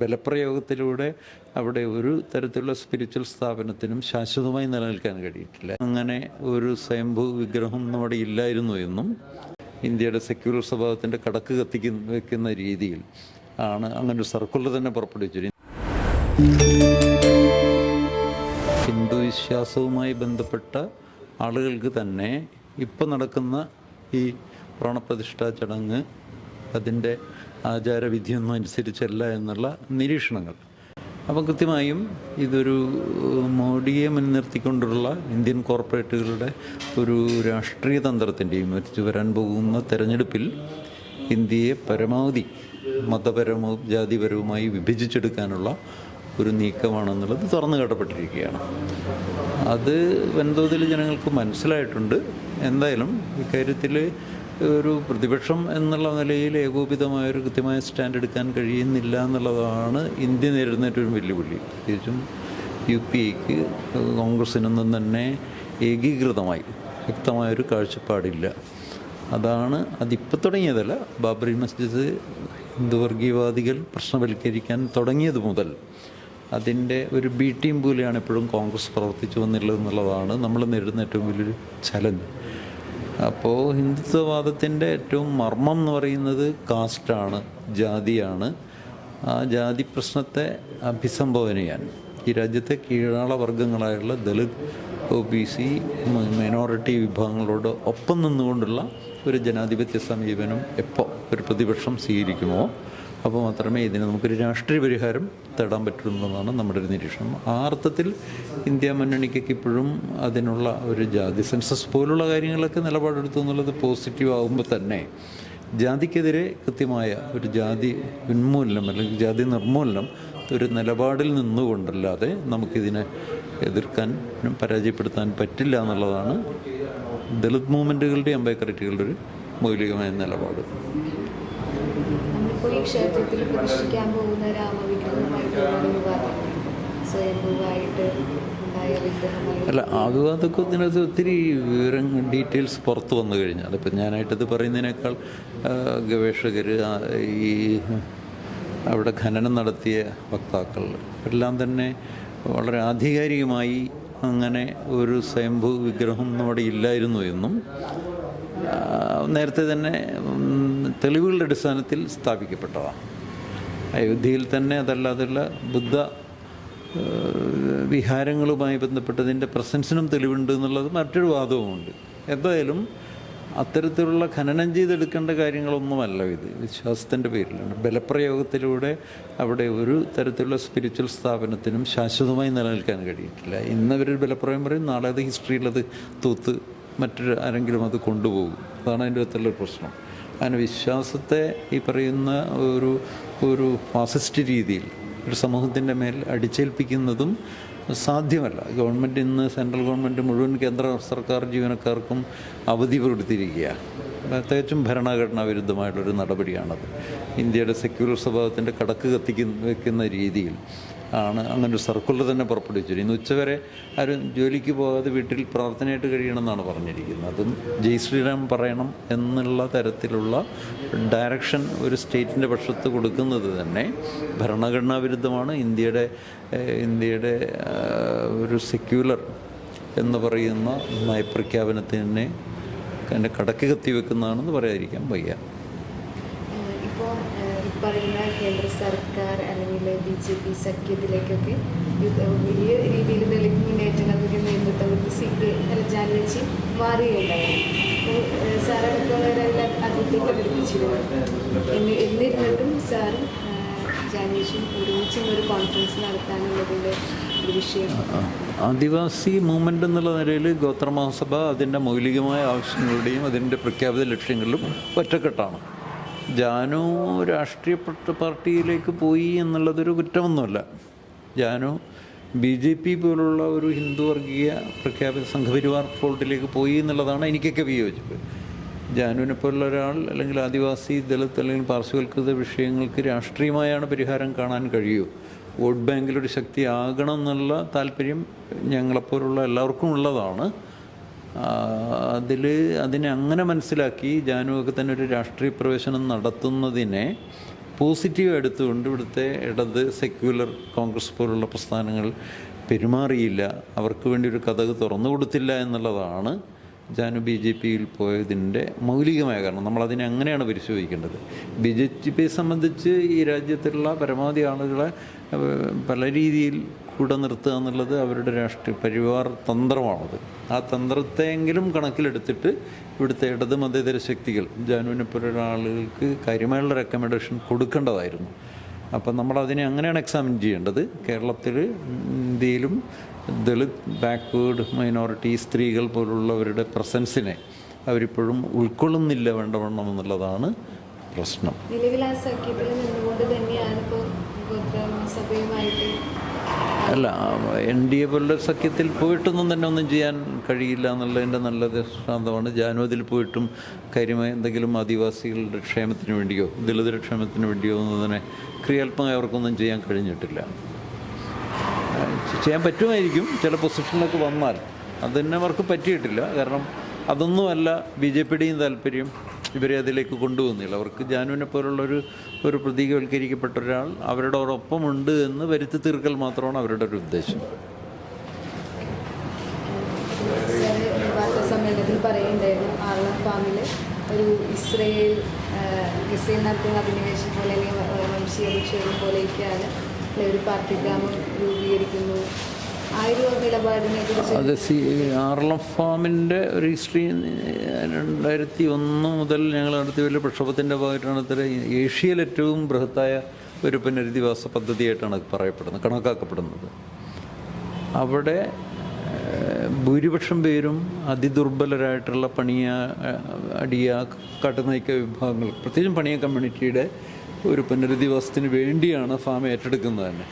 ബലപ്രയോഗത്തിലൂടെ അവിടെ ഒരു തരത്തിലുള്ള സ്പിരിച്വൽ സ്ഥാപനത്തിനും ശാശ്വതമായി നിലനിൽക്കാൻ കഴിയിട്ടില്ല അങ്ങനെ ഒരു സ്വയംഭൂ വിഗ്രഹം നമ്മുടെ ഇല്ലായിരുന്നു എന്നും ഇന്ത്യയുടെ സെക്യുലർ സ്വഭാവത്തിന്റെ കടക്ക് കത്തിക്കുന്ന വെക്കുന്ന രീതിയിൽ ആണ് അങ്ങനെ ഒരു സർക്കുലർ തന്നെ പുറപ്പെടുവിച്ചിരുന്നത് ഹിന്ദു വിശ്വാസവുമായി ബന്ധപ്പെട്ട ആളുകൾക്ക് തന്നെ ഇപ്പം നടക്കുന്ന ഈ പ്രാണപ്രതിഷ്ഠാ ചടങ്ങ് അതിന്റെ ആചാരവിധിയൊന്നും അനുസരിച്ചല്ല എന്നുള്ള നിരീക്ഷണങ്ങൾ. അപ്പം കൃത്യമായും ഇതൊരു മോഡിയെ മുൻനിർത്തിക്കൊണ്ടുള്ള ഇന്ത്യൻ കോർപ്പറേറ്റുകളുടെ ഒരു രാഷ്ട്രീയ തന്ത്രത്തിന്റെയും മറ്റു വരാൻ പോകുന്ന തെരഞ്ഞെടുപ്പിൽ ഇന്ത്യയെ പരമാവധി മതപരമോ ജാതിപരവുമായി വിഭജിച്ചെടുക്കാനുള്ള ഒരു നീക്കമാണെന്നുള്ളത് തുറന്നു കാട്ടപ്പെട്ടിരിക്കുകയാണ്. അത് വൻതോതിൽ ജനങ്ങൾക്ക് മനസ്സിലായിട്ടുണ്ട്. എന്തായാലും ഇക്കാര്യത്തിൽ ഒരു പ്രതിപക്ഷം എന്നുള്ള നിലയിൽ ഏകോപിതമായൊരു കൃത്യമായ സ്റ്റാൻഡ് എടുക്കാൻ കഴിയുന്നില്ല എന്നുള്ളതാണ് ഇന്ത്യ നേരിടുന്ന ഏറ്റവും വെല്ലുവിളി പ്രത്യേകിച്ചും യു പി എക്ക് കോൺഗ്രസിനൊന്നും തന്നെ ഏകീകൃതമായി വ്യക്തമായൊരു കാഴ്ചപ്പാടില്ല. അതാണ് അതിപ്പോൾ തുടങ്ങിയതല്ല. ബാബറി മസ്ജിദ് ഹിന്ദുവർഗീയവാദികൾ പ്രശ്നവൽക്കരിക്കാൻ തുടങ്ങിയത് മുതൽ അതിന്റെ ഒരു ബി ടീം പോലെയാണ് എപ്പോഴും കോൺഗ്രസ് പ്രവർത്തിച്ചു വന്നിട്ടുള്ളത് എന്നുള്ളതാണ് നമ്മൾ നേരിടുന്ന ഏറ്റവും വലിയൊരു ചലഞ്ച്. അപ്പോൾ ഹിന്ദുത്വവാദത്തിന്റെ ഏറ്റവും മർമ്മം എന്ന് പറയുന്നത് കാസ്റ്റാണ് ജാതിയാണ്. ആ ജാതി പ്രശ്നത്തെ അഭിസംബോധന ചെയ്യാൻ. ഈ രാജ്യത്തെ കീഴാള വർഗങ്ങളായുള്ള Dalit O B C minority വിഭാഗങ്ങളോട് ഒപ്പം നിന്നുകൊണ്ടുള്ള ഒരു ജനാധിപത്യ സമീപനം എപ്പോൾ ഒരു പ്രതിപക്ഷം സ്വീകരിക്കുമോ? അപ്പോൾ മാത്രമേ ഇതിന് നമുക്കൊരു രാഷ്ട്രീയ പരിഹാരം തേടാൻ പറ്റുള്ളൂ നമ്മുടെ ഒരു നിരീക്ഷണം. ആ അർത്ഥത്തിൽ ഇന്ത്യ മുന്നണിക്കൊക്കെ ഇപ്പോഴും അതിനുള്ള ഒരു ജാതി സെൻസസ് പോലുള്ള കാര്യങ്ങളൊക്കെ നിലപാടെടുത്തു എന്നുള്ളത് പോസിറ്റീവ് ആകുമ്പോൾ തന്നെ ജാതിക്കെതിരെ കൃത്യമായ ഒരു ജാതി ഉന്മൂലനം അല്ലെങ്കിൽ ജാതി നിർമൂലനം ഒരു നിലപാടിൽ നിന്നുകൊണ്ടല്ലാതെ നമുക്കിതിനെ എതിർക്കാൻ പരാജയപ്പെടുത്താൻ പറ്റില്ല എന്നുള്ളതാണ് ദളിത് മൂവ്മെന്റുകളുടെയും അംബേദ്കറിറ്റുകളുടെ ഒരു മൗലികമായ നിലപാട്. ഈ ക്ഷേത്രത്തിൽ പ്രതിഷ്ഠിക്കാൻ പോകുന്ന രാമവിഗ്രഹമായിട്ടുള്ള വിവാദം സ്വയംഭൂവായിട്ട് അല്ല അത് ഇതിനകത്ത് ഒത്തിരി വിവരം ഡീറ്റെയിൽസ് പുറത്തു വന്നു കഴിഞ്ഞാൽ അതിപ്പോൾ ഞാനായിട്ടത് പറയുന്നതിനേക്കാൾ ഗവേഷകർ ഈ അവിടെ ഖനനം നടത്തിയ വക്താക്കൾ എല്ലാം തന്നെ വളരെ ആധികാരികമായി അങ്ങനെ ഒരു സ്വയംഭൂ വിഗ്രഹം നമ്മുടെ ഇല്ലായിരുന്നു എന്നും നേരത്തെ തന്നെ തെളിവുകളുടെ അടിസ്ഥാനത്തിൽ സ്ഥാപിക്കപ്പെട്ടതാണ് അയോധ്യയിൽ തന്നെ അതല്ലാതെയുള്ള ബുദ്ധ വിഹാരങ്ങളുമായി ബന്ധപ്പെട്ടതിന്റെ പ്രസൻസിനും തെളിവുണ്ട് എന്നുള്ളത് മറ്റൊരു വാദവുമുണ്ട്. എന്തായാലും അത്തരത്തിലുള്ള ഖനനം ചെയ്തെടുക്കേണ്ട കാര്യങ്ങളൊന്നുമല്ല ഇത്. വിശ്വാസത്തിന്റെ പേരിലാണ്. ബലപ്രയോഗത്തിലൂടെ അവിടെ ഒരു തരത്തിലുള്ള സ്പിരിച്വൽ സ്ഥാപനത്തിനും ശാശ്വതമായി നിലനിൽക്കാൻ കഴിയിട്ടില്ല ഇന്ന് അവരൊരു ബലപ്രയോഗം പറയും നാളെ അത് ഹിസ്റ്ററിയിലത് തൂത്ത് മറ്റൊരു ആരെങ്കിലും അത് കൊണ്ടുപോകും. അതാണ് അതിന്റെ അകത്തുള്ള പ്രശ്നം. അങ്ങനെ വിശ്വാസത്തെ ഈ പറയുന്ന ഒരു ഒരു ഫാസിസ്റ്റ് രീതിയിൽ ഒരു സമൂഹത്തിന്റെ മേൽ അടിച്ചേൽപ്പിക്കുന്നതും സാധ്യമല്ല. ഗവൺമെന്റ് ഇന്ന് സെൻട്രൽ ഗവൺമെന്റ് മുഴുവൻ കേന്ദ്ര സർക്കാർ ജീവനക്കാർക്കും അവധി കൊടുത്തിരിക്കുകയാണ് പ്രത്യേകിച്ചും ഭരണഘടനാ വിരുദ്ധമായിട്ടുള്ളൊരു നടപടിയാണത്. ഇന്ത്യയുടെ സെക്യുലർ സ്വഭാവത്തിന്റെ കടക്ക് കത്തിക്കുന്ന വെക്കുന്ന രീതിയിൽ ആണ്. അങ്ങനെ ഒരു സർക്കുലർ തന്നെ പുറപ്പെടുവിച്ചത് ഇന്ന് ഉച്ചവരെ ആരും ജോലിക്ക് പോകാതെ വീട്ടിൽ പ്രാർത്ഥനയായിട്ട് കഴിയണമെന്നാണ് പറഞ്ഞിരിക്കുന്നത്. അതും ജയ് ശ്രീറാം പറയണം എന്നുള്ള തരത്തിലുള്ള ഡയറക്ഷൻ ഒരു സ്റ്റേറ്റിന്റെ പക്ഷത്ത് കൊടുക്കുന്നത് തന്നെ ഭരണഘടനാ വിരുദ്ധമാണ്. ഇന്ത്യയുടെ ഇന്ത്യയുടെ ഒരു സെക്യുലർ എന്ന് പറയുന്ന നയപ്രഖ്യാപനത്തിനെ എന്റെ കടക്ക് കത്തി വെക്കുന്നതാണെന്ന് പറയാതിരിക്കാൻ വയ്യ. ഇപ്പോൾ പറയുന്ന കേന്ദ്ര സർക്കാർ അല്ലെങ്കിൽ ബി ജെ പി സഖ്യത്തിലേക്കൊക്കെ വലിയ രീതിയിൽ ദളിത് മുന്നേറ്റങ്ങൾക്ക് നേതൃത്വം കൊടുത്ത് സി പി ജാൻ വെച്ച് മാറുകയുണ്ടായിരുന്നു അപ്പോൾ പ്രകടിപ്പിച്ചിരുന്നു എന്ന് എന്നിരുന്നിട്ടും സാറും ജാനേഷും ഒരുമിച്ചും ഒരു കോൺഫറൻസ് നടത്താനുള്ളതിന്റെ ആദിവാസി മൂവ്മെന്റ് എന്നുള്ള നിലയിൽ ഗോത്രമഹാസഭ അതിന്റെ മൗലികമായ ആവശ്യങ്ങളുടെയും അതിന്റെ പ്രഖ്യാപിത ലക്ഷ്യങ്ങളിലും ഒറ്റക്കെട്ടാണ്. ജാനു രാഷ്ട്രീയ പാർട്ടിയിലേക്ക് പോയി എന്നുള്ളതൊരു കുറ്റമൊന്നുമല്ല. ജാനു ബി ജെ പി പോലുള്ള ഒരു ഹിന്ദു വർഗീയ പ്രഖ്യാപിത സംഘപരിവാർ ഫോൾട്ടിലേക്ക് പോയി എന്നുള്ളതാണ് എനിക്കൊക്കെ വിയോജിപ്പ്. ജാനുവിനെ പോലുള്ള ഒരാൾ അല്ലെങ്കിൽ ആദിവാസി ദളിത് അല്ലെങ്കിൽ പാർശ്വവൽകൃത വിഷയങ്ങൾക്ക് രാഷ്ട്രീയമായാണ് പരിഹാരം കാണാൻ കഴിയൂ. വോട്ട് ബാങ്കിലൊരു ശക്തിയാകണം എന്നുള്ള താല്പര്യം ഞങ്ങളെപ്പോലുള്ള എല്ലാവർക്കും ഉള്ളതാണ്. അതിൽ അതിനെ അങ്ങനെ മനസ്സിലാക്കി ജാനുവൊക്കെ തന്നെ ഒരു രാഷ്ട്രീയ പ്രവേശനം നടത്തുന്നതിനെ പോസിറ്റീവ് എടുത്തുകൊണ്ട് ഇവിടുത്തെ ഇടത് സെക്യുലർ കോൺഗ്രസ് പോലുള്ള പ്രസ്ഥാനങ്ങൾ പെരുമാറിയില്ല. അവർക്ക് വേണ്ടി ഒരു കഥക് തുറന്നു കൊടുത്തില്ല എന്നുള്ളതാണ് ജാനു ബി ജെ പിയിൽ പോയതിന്റെ മൗലികമായ കാരണം. നമ്മളതിനെ അങ്ങനെയാണ് പരിശോധിക്കേണ്ടത്. ബി ജെ പിയെ സംബന്ധിച്ച് ഈ രാജ്യത്തുള്ള പരമാവധി ആളുകളെ പല രീതിയിൽ കൂടെ നിർത്തുക എന്നുള്ളത് അവരുടെ രാഷ്ട്രീയ പരിവാർ തന്ത്രമാണത്. ആ തന്ത്രത്തെയെങ്കിലും കണക്കിലെടുത്തിട്ട് ഇവിടുത്തെ ഇടത് മതേതര ശക്തികൾ ജാനുവിനെ പോലുള്ള ആളുകൾക്ക് കാര്യമായുള്ള റെക്കമെൻഡേഷൻ കൊടുക്കേണ്ടതായിരുന്നു. അപ്പം നമ്മൾ അതിനെ അങ്ങനെയാണ് എക്സാമിൻ ചെയ്യേണ്ടത്. കേരളത്തിൽ ഇന്ത്യയിലും ദളിത് ബാക്ക്വേഡ് മൈനോറിറ്റി സ്ത്രീകൾ പോലുള്ളവരുടെ പ്രസൻസിനെ അവരിപ്പോഴും ഉൾക്കൊള്ളുന്നില്ല വേണ്ടവണ്ണം എന്നുള്ളതാണ് പ്രശ്നം. നിലവിൽ സഖ്യത്തിൽ നിന്നുകൊണ്ട് തന്നെയാണ് ഇപ്പോൾ അല്ല എൻ ഡി എ പോലുള്ള സഖ്യത്തിൽ പോയിട്ടൊന്നും തന്നെ ഒന്നും ചെയ്യാൻ കഴിയില്ല എന്നുള്ളതിന്റെ നല്ല ദൃഷ്ടാന്തമാണ് ജാനുവതിൽ പോയിട്ടും കാര്യമായ എന്തെങ്കിലും ആദിവാസികളുടെ ക്ഷേമത്തിന് വേണ്ടിയോ ദളിതരുടെ ക്ഷേമത്തിന് വേണ്ടിയോ ഒന്നും തന്നെ ക്രിയാത്മകമായി അവർക്കൊന്നും ചെയ്യാൻ കഴിഞ്ഞിട്ടില്ല. ചെയ്യാൻ പറ്റുമായിരിക്കും ചില പൊസിഷനിലൊക്കെ വന്നാൽ. അതിന് അവർക്ക് പറ്റിയിട്ടില്ല. കാരണം അതൊന്നുമല്ല ബി ജെ പിയുടെയും താല്പര്യം. ഇവരെ അതിലേക്ക് കൊണ്ടുപോകുന്നില്ല അവർക്ക് ജാനുവിനെ പോലുള്ളൊരു ഒരു പ്രതീകവൽക്കരിക്കപ്പെട്ട ഒരാൾ അവരുടെ ഒപ്പമുണ്ട് എന്ന് വരുത്തി തീർക്കൽ മാത്രമാണ് അവരുടെ ഒരു ഉദ്ദേശം. സമ്മേളനത്തിൽ പറയുന്നുണ്ടായിരുന്നു ആർളം ഫാമിൽ ഒരു ഇസ്രയേൽ ഇസ്രയേൽ നടത്തുന്ന അധിനിവേശം പോലെ അല്ലെങ്കിൽ വംശീയ നിക്ഷേപം പോലെയൊക്കെയാണ് ഒരു പാർട്ടി ഗ്രാമം രൂപീകരിക്കുന്നു. ആ സി ആർ എൽ എഫ് ഫാമിന്റെ ഒരു ഹിസ്റ്ററി രണ്ടായിരത്തി ഒന്ന് മുതൽ ഞങ്ങൾ നടത്തിയ വലിയ പ്രക്ഷോഭത്തിന്റെ ഭാഗമായിട്ടാണ് ഇത്ര ഏഷ്യയിൽ ഏറ്റവും ബൃഹത്തായ ഒരു പുനരധിവാസ പദ്ധതിയായിട്ടാണ് അത് പറയപ്പെടുന്നത് കണക്കാക്കപ്പെടുന്നത്. അവിടെ ഭൂരിപക്ഷം പേരും അതിദുർബലരായിട്ടുള്ള പണിയ അടിയ കാട്ടുനയിക്ക വിഭാഗങ്ങൾ പ്രത്യേകിച്ചും പണിയ കമ്മ്യൂണിറ്റിയുടെ ഒരു പുനരധിവാസത്തിന് വേണ്ടിയാണ് ഫാം ഏറ്റെടുക്കുന്നത് തന്നെ.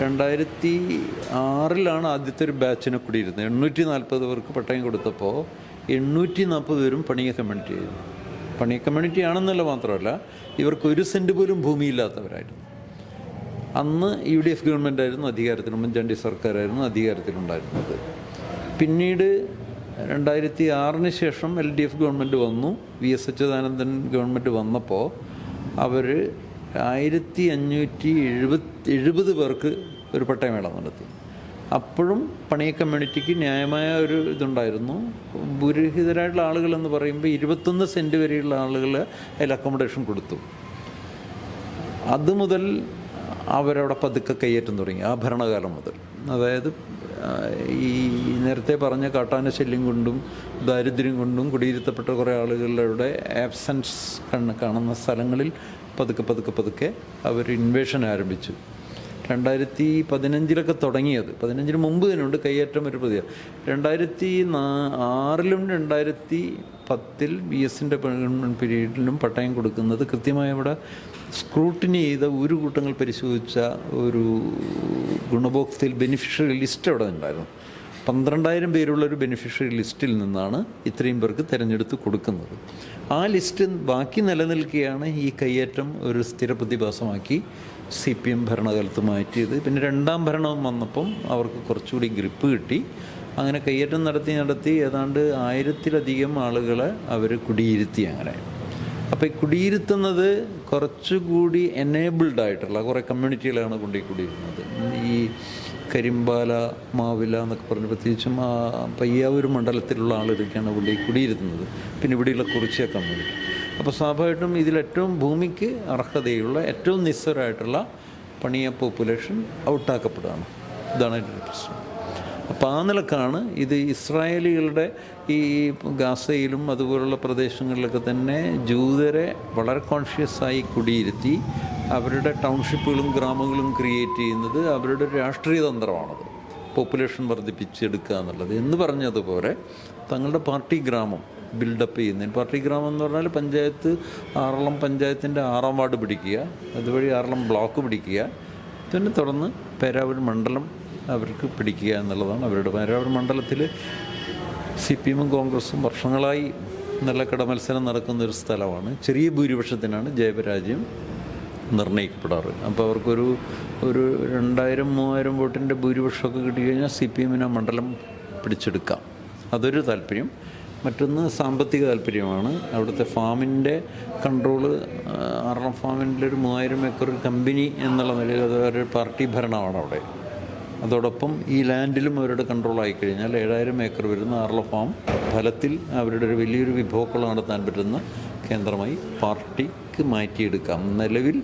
രണ്ടായിരത്തി ആറിലാണ് ആദ്യത്തെ ഒരു ബാച്ചിനെ കുടിയിരുന്നത്. എണ്ണൂറ്റി നാൽപ്പത് പേർക്ക് പട്ടയം കൊടുത്തപ്പോൾ എണ്ണൂറ്റി നാൽപ്പത് പേരും പണിയ കമ്മ്യൂണിറ്റി ആയിരുന്നു. പണിയ കമ്മ്യൂണിറ്റി ആണെന്നല്ല മാത്രമല്ല ഇവർക്ക് ഒരു സെന്റ് പോലും ഭൂമിയില്ലാത്തവരായിരുന്നു. അന്ന് യു ഡി എഫ് ഗവൺമെന്റ് ആയിരുന്നു അധികാരത്തിൽ ഉമ്മൻചാണ്ടി സർക്കാരായിരുന്നു അധികാരത്തിലുണ്ടായിരുന്നത്. പിന്നീട് രണ്ടായിരത്തി ആറിന് ശേഷം എൽ ഡി എഫ് ഗവൺമെന്റ് വന്നു. വി എസ് അച്യുതാനന്ദൻ ഗവൺമെന്റ് വന്നപ്പോൾ അവർ ആയിരത്തി അഞ്ഞൂറ്റി എഴുപത്തി എഴുപത് പേർക്ക് ഒരു പട്ടയമേള നടത്തി. അപ്പോഴും പണിയ കമ്മ്യൂണിറ്റിക്ക് ന്യായമായ ഒരു ഇതുണ്ടായിരുന്നു. ഭൂരഹിതരായിട്ടുള്ള ആളുകളെന്ന് പറയുമ്പോൾ ഇരുപത്തൊന്ന് സെന്റ് വരെയുള്ള ആളുകൾ അതിൽ അക്കോമഡേഷൻ കൊടുത്തു. അത് മുതൽ അവരവിടെ പതുക്കെ കയ്യേറ്റം തുടങ്ങി ആ ഭരണകാലം മുതൽ. അതായത് ഈ നേരത്തെ പറഞ്ഞ കാട്ടാന ശല്യം കൊണ്ടും ദാരിദ്ര്യം കൊണ്ടും കുടിയിരുത്തപ്പെട്ട കുറേ ആളുകളുടെ ആബ്സെൻസ് കണ്ണ് കാണുന്ന സ്ഥലങ്ങളിൽ പതുക്കെ പതുക്കെ പതുക്കെ അവർ ഇൻവേഷൻ ആരംഭിച്ചു. രണ്ടായിരത്തി പതിനഞ്ചിലൊക്കെ തുടങ്ങിയത്. പതിനഞ്ചിന് മുമ്പ് തന്നെ ഉണ്ട് കയ്യേറ്റം ഒരു പുതിയ രണ്ടായിരത്തി ആറിലും രണ്ടായിരത്തി പത്തിൽ ബി എസിന്റെ പീരീഡിലും പട്ടയം കൊടുക്കുന്നത് കൃത്യമായി അവിടെ സ്ക്രൂട്ടിനി ചെയ്ത ഒരു കൂട്ടങ്ങൾ പരിശോധിച്ച ഒരു ഗുണഭോക്തയിൽ ബെനിഫിഷ്യറി ലിസ്റ്റ് അവിടെ ഉണ്ടായിരുന്നു. പന്ത്രണ്ടായിരം പേരുള്ള ഒരു ബെനിഫിഷ്യറി ലിസ്റ്റിൽ നിന്നാണ് ഇത്രയും പേർക്ക് തിരഞ്ഞെടുത്ത് കൊടുക്കുന്നത്. ആ ലിസ്റ്റ് ബാക്കി നിലനിൽക്കുകയാണ് ഈ കയ്യേറ്റം ഒരു സ്ഥിര പ്രതിഭാസമാക്കി സി പി എം ഭരണകാലത്ത് മാറ്റിയത്. പിന്നെ രണ്ടാം ഭരണം വന്നപ്പം അവർക്ക് കുറച്ചുകൂടി ഗ്രിപ്പ് കിട്ടി. അങ്ങനെ കയ്യേറ്റം നടത്തി നടത്തി ഏതാണ്ട് ആയിരത്തിലധികം ആളുകളെ അവർ കുടിയിരുത്തി അങ്ങനെ. അപ്പോൾ ഈ കുടിയിരുത്തുന്നത് കുറച്ചുകൂടി എനേബിൾഡ് ആയിട്ടുള്ള കുറേ കമ്മ്യൂണിറ്റികളാണ് കൊണ്ടുപോയി കുടിയിരുന്നത്. ഈ കരിമ്പാല മാവില എന്നൊക്കെ പറഞ്ഞ് പ്രത്യേകിച്ചും ആ പയ്യാവൂർ മണ്ഡലത്തിലുള്ള ആളുകളൊക്കെയാണ് ഇവിടെ കുടിയിരുന്നത്. പിന്നെ ഇവിടെയുള്ള കുറിച്ചേ കമ്മ്യൂണിറ്റി അപ്പോൾ സ്വാഭാവികമായിട്ടും ഇതിലേറ്റവും ഭൂമിക്ക് അർഹതയുള്ള ഏറ്റവും നിസ്സരമായിട്ടുള്ള പണിയ പോപ്പുലേഷൻ ഔട്ടാക്കപ്പെടുകയാണ്. ഇതാണ് എന്റെ പ്രശ്നം. അപ്പോൾ ആ നിലക്കാണ് ഇത് ഇസ്രായേലികളുടെ ഈ ഗാസയിലും അതുപോലുള്ള പ്രദേശങ്ങളിലൊക്കെ തന്നെ ജൂതരെ വളരെ കോൺഷ്യസ് ആയി കുടിയിരുത്തി അവരുടെ ടൗൺഷിപ്പുകളും ഗ്രാമങ്ങളും ക്രിയേറ്റ് ചെയ്യുന്നത് അവരുടെ രാഷ്ട്രീയ തന്ത്രമാണത്. പോപ്പുലേഷൻ വർദ്ധിപ്പിച്ചെടുക്കുക എന്നുള്ളത്. എന്ന് പറഞ്ഞതുപോലെ തങ്ങളുടെ പാർട്ടി ഗ്രാമം ബിൽഡപ്പ് ചെയ്യുന്നതിന്. പാർട്ടി ഗ്രാമം എന്ന് പറഞ്ഞാൽ പഞ്ചായത്ത് ആറളം പഞ്ചായത്തിന്റെ ആറാം വാർഡ് പിടിക്കുക അതുവഴി ആറളം ബ്ലോക്ക് പിടിക്കുക പിന്നെ തുടർന്ന് പേരാവൂർ മണ്ഡലം അവർക്ക് പിടിക്കുക എന്നുള്ളതാണ് അവരുടെ പേരാവൂർ മണ്ഡലത്തിൽ സി പി എമ്മും കോൺഗ്രസും വർഷങ്ങളായി നല്ല കടമത്സരം നടക്കുന്ന ഒരു സ്ഥലമാണ്. ചെറിയ ഭൂരിപക്ഷത്തിനാണ് ജയപരാജയം. നിർണയിക്കപ്പെടാറ്. അപ്പോൾ അവർക്കൊരു ഒരു രണ്ടായിരം മൂവായിരം വോട്ടിന്റെ ഭൂരിപക്ഷമൊക്കെ കിട്ടിക്കഴിഞ്ഞാൽ സി പി എമ്മിനെ മണ്ഡലം പിടിച്ചെടുക്കാം. അതൊരു താല്പര്യം. മറ്റൊന്ന് സാമ്പത്തിക താല്പര്യമാണ്. അവിടുത്തെ ഫാമിന്റെ കൺട്രോൾ ആറളം ഫാമിന്റെ ഒരു മൂവായിരം ഏക്കർ കമ്പനി എന്നുള്ള നിലയിൽ അത് ഒരു പാർട്ടി ഭരണമാണ് അവിടെ. അതോടൊപ്പം ഈ ലാൻഡിലും അവരുടെ കൺട്രോൾ ആയിക്കഴിഞ്ഞാൽ ഏഴായിരം ഏക്കർ വരുന്ന ആർല ഫാം ഫലത്തിൽ അവരുടെ ഒരു വലിയൊരു വിഭവക്കുള്ള നടത്താൻ പറ്റുന്ന കേന്ദ്രമായി പാർട്ടിക്ക് മാറ്റിയെടുക്കാം. നിലവിൽ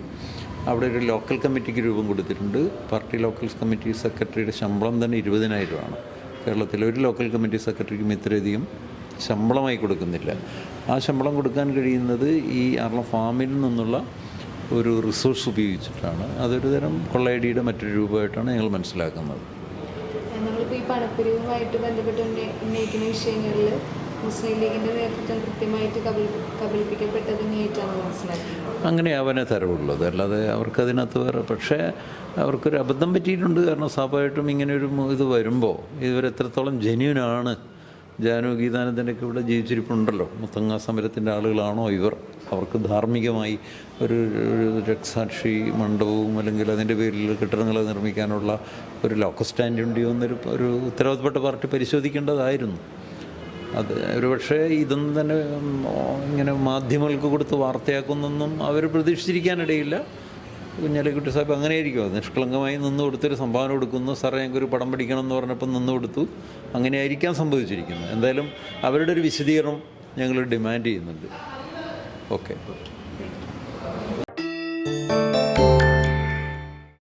അവിടെ ഒരു ലോക്കൽ കമ്മിറ്റിക്ക് രൂപം കൊടുത്തിട്ടുണ്ട്. പാർട്ടി ലോക്കൽ കമ്മിറ്റി സെക്രട്ടറിയുടെ ശമ്പളം തന്നെ ഇരുപതിനായിരമാണ് കേരളത്തിലെ ഒരു ലോക്കൽ കമ്മിറ്റി സെക്രട്ടറിക്കും ഇത്രയധികം ശമ്പളമായി കൊടുക്കുന്നില്ല. ആ ശമ്പളം കൊടുക്കാൻ കഴിയുന്നത് ഈ ആർല ഫാമിൽ നിന്നുള്ള ഒരു റിസോഴ്സ് ഉപയോഗിച്ചിട്ടാണ്. അതൊരു തരം കൊള്ളയടിയുടെ മറ്റൊരു രൂപമായിട്ടാണ് ഞങ്ങൾ മനസ്സിലാക്കുന്നത്. ഈ പണപ്പിരിവുമായിട്ട് ബന്ധപ്പെട്ട് ഉന്നയി- ഉന്നയിക്കുന്ന വിഷയങ്ങളിൽ മുസ്ലിം ലീഗിന്റെ നേതൃത്വം കൃത്യമായിട്ട് കബളി കബളിപ്പിക്കപ്പെട്ടത് ഉന്നയിച്ചാണ് മനസ്സിലാക്കുന്നത് അങ്ങനെ അവനെ തരവുള്ളത്. അല്ലാതെ അവർക്കതിനകത്ത് വേറെ പക്ഷേ അവർക്കൊരു അബദ്ധം പറ്റിയിട്ടുണ്ട്. കാരണം സ്വാഭാവികമായിട്ടും ഇങ്ങനെ ഒരു ഇത് വരുമ്പോൾ ഇവരെത്രത്തോളം ജെന്യൂനാണ്. ജാനു ഗീതാനന്ദനൊക്കെ ഇവിടെ ജീവിച്ചിരിപ്പുണ്ടല്ലോ. മുത്തങ്ങ സമരത്തിന്റെ ആളുകളാണോ ഇവർ? അവർക്ക് ധാർമ്മികമായി ഒരു രക്സാക്ഷി മണ്ഡപവും അല്ലെങ്കിൽ അതിന്റെ പേരിൽ കെട്ടിടങ്ങൾ നിർമ്മിക്കാനുള്ള ഒരു ലോക്കൽ സ്റ്റാൻഡ് ഉണ്ടോ എന്നൊരു ഒരു ഉത്തരവാദപ്പെട്ട പാർട്ടി പരിശോധിക്കേണ്ടതായിരുന്നു. അത് ഒരുപക്ഷെ ഇതൊന്നും തന്നെ ഇങ്ങനെ മാധ്യമങ്ങൾക്ക് കൊടുത്ത് വാർത്തയാക്കുന്നൊന്നും അവർ പ്രതീക്ഷിച്ചിരിക്കാനിടയില്ല. കുഞ്ഞാലിക്കുട്ടി സാഹിബ് അങ്ങനെ ആയിരിക്കും അത് നിഷ്കളങ്കമായി നിന്ന് കൊടുത്തൊരു സംഭാവന കൊടുക്കുന്നു. സാറേ ഞങ്ങൾക്കൊരു പടം പഠിക്കണം എന്ന് പറഞ്ഞപ്പോൾ നിന്ന് കൊടുത്തു. അങ്ങനെ ആയിരിക്കാം സംഭവിച്ചിരിക്കുന്നത്. എന്തായാലും അവരുടെ ഒരു വിശദീകരണം ഞങ്ങൾ ഡിമാൻഡ് ചെയ്യുന്നുണ്ട്. ഓക്കെ.